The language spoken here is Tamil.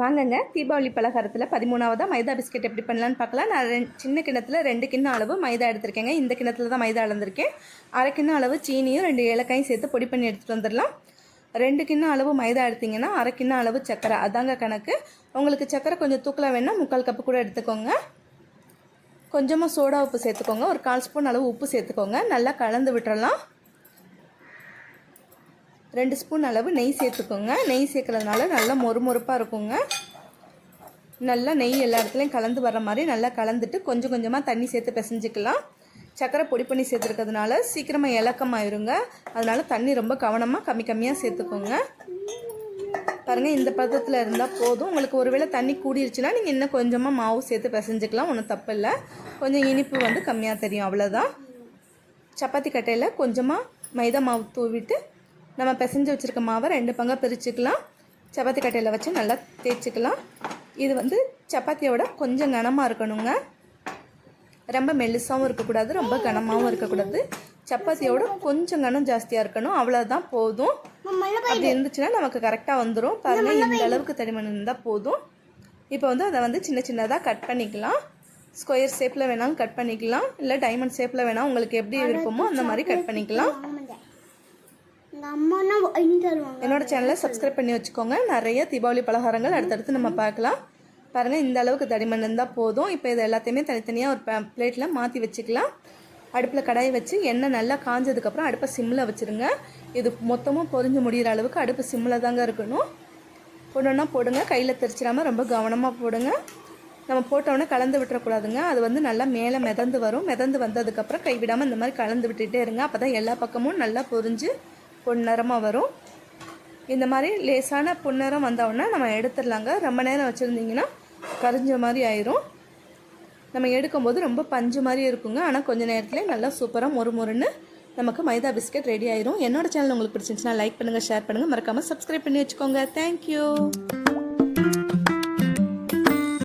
வாங்கங்க. தீபாவளி பலகாரத்தில் பதிமூணாவதாக மைதா பிஸ்கெட் எப்படி பண்ணலான்னு பார்க்கலாம். நான் ரெண்டு சின்ன கிணத்துல ரெண்டு கிண்ணம் அளவு மைதா எடுத்திருக்கேங்க. இந்த கிண்ணத்தில் தான் மைதா அளந்திருக்கேன். அரை கிண்ணம் அளவு சீனியும் ரெண்டு ஏலக்காயும் சேர்த்து பொடி பண்ணி எடுத்துகிட்டு வந்துடலாம். ரெண்டு கிண்ணம் அளவு மைதா எடுத்தீங்கன்னா அரை கிண்ணம் அளவு சக்கரை. அதாங்க கணக்கு. உங்களுக்கு சக்கரை கொஞ்சம் தூக்கலாக வேணால் முக்கால் கப்பு கூட எடுத்துக்கோங்க. கொஞ்சமாக சோடா உப்பு சேர்த்துக்கோங்க. ஒரு கால் ஸ்பூன் அளவு உப்பு சேர்த்துக்கோங்க. நல்லா கலந்து விட்டுறலாம். ரெண்டு ஸ்பூன் அளவு நெய் சேர்த்துக்கோங்க. நெய் சேர்க்கறதுனால நல்லா மொறுமொறுப்பாக இருக்குங்க. நல்லா நெய் எல்லா இடத்துலையும் கலந்து வர மாதிரி நல்லா கலந்துட்டு கொஞ்சம் கொஞ்சமாக தண்ணி சேர்த்து பிசைஞ்சிக்கலாம். சக்கரை பொடி பண்ணி சேர்த்துருக்கிறதுனால சீக்கிரமாக இலக்கமாயிருங்க. அதனால் தண்ணி ரொம்ப கவனமாக கம்மி கம்மியாக சேர்த்துக்கோங்க. பாருங்கள் இந்த பதத்தில் இருந்தால் போதும். உங்களுக்கு ஒருவேளை தண்ணி கூடிருச்சுன்னா நீங்கள் இன்னும் கொஞ்சமாக மாவு சேர்த்து பிசைஞ்சிக்கலாம். ஒன்றும் தப்பு இல்லை கொஞ்சம் இனிப்பு வந்து கம்மியாக தெரியும். அவ்வளோதான் சப்பாத்தி கட்டையில் கொஞ்சமாக மைதா மாவு தூவிட்டு நம்ம பிசைஞ்சு வச்சுருக்க மாவை ரெண்டு பங்காக பிரிச்சுக்கலாம். சப்பாத்தி கட்டையில் வச்சு நல்லா தேய்ச்சிக்கலாம். இது வந்து சப்பாத்தியோட கொஞ்சம் கனமாக இருக்கணுங்க. ரொம்ப மெல்லிசாவும் இருக்கக்கூடாது ரொம்ப கனமாகவும் இருக்கக்கூடாது. சப்பாத்தியோட கொஞ்சம் கனம் ஜாஸ்தியாக இருக்கணும். அவ்வளோதான் போதும். அப்படி இருந்துச்சுன்னா நமக்கு கரெக்டாக வந்துடும் பாருங்கள் இந்த அளவுக்கு தடிமன் இருந்தால் போதும். இப்போ வந்து அதை வந்து சின்ன சின்னதாக கட் பண்ணிக்கலாம். ஸ்கொயர் ஷேப்பில் வேணாலும் கட் பண்ணிக்கலாம். இல்லை டைமண்ட் ஷேப்பில் வேணால் உங்களுக்கு எப்படி விருப்பமோ அந்த மாதிரி கட் பண்ணிக்கலாம். என்னோட சேனலை சப்ஸ்கிரைப் பண்ணி வச்சுக்கோங்க. நிறைய தீபாவளி பலகாரங்கள் அடுத்தடுத்து நம்ம பார்க்கலாம். பாருங்கள் இந்த அளவுக்கு தடிமன் இருந்தால் போதும். இப்போ இது எல்லாத்தையுமே தனித்தனியாக ஒரு பிளேட்டில் மாற்றி வச்சுக்கலாம். அடுப்பில் கடாயை வச்சு எண்ணெய் நல்லா காஞ்சதுக்கப்புறம் அடுப்பை சிம்மில் வச்சுருங்க. இது மொத்தமாக பொரிஞ்சு முடிகிற அளவுக்கு அடுப்பு சிம்மில் தாங்க இருக்கணும். ஒன்றா போடுங்க. கையில் தெரிச்சிடாமல் ரொம்ப கவனமாக போடுங்க. நம்ம போட்டோன்னே கலந்து விட்டுறக்கூடாதுங்க. அது வந்து நல்லா மேலே மிதந்து வரும். மிதந்து வந்ததுக்கப்புறம் கைவிடாமல் இந்த மாதிரி கலந்து விட்டுகிட்டே இருங்க. அப்போ தான் எல்லா பக்கமும் நல்லா பொரிஞ்சு பொன்னிறமாக வரும். இந்த மாதிரி லேசான பொன்னிறம் வந்தோடனே நம்ம எடுத்துடலாங்க. ரொம்ப நேரம் வச்சுருந்தீங்கன்னா கரிஞ்ச மாதிரி ஆயிரும். நம்ம எடுக்கும்போது ரொம்ப பஞ்சு மாதிரி இருக்குங்க. ஆனால் கொஞ்சம் நேரத்தில் நல்லா சூப்பராக ஒரு மொறுன்னு நமக்கு மைதா பிஸ்கட் ரெடி ஆயிரும். என்னோட சேனல் உங்களுக்கு பிடிச்சிருந்துச்சுன்னா லைக் பண்ணுங்கள் ஷேர் பண்ணுங்கள் மறக்காமல் சப்ஸ்கிரைப் பண்ணி வச்சுக்கோங்க. தேங்க்யூ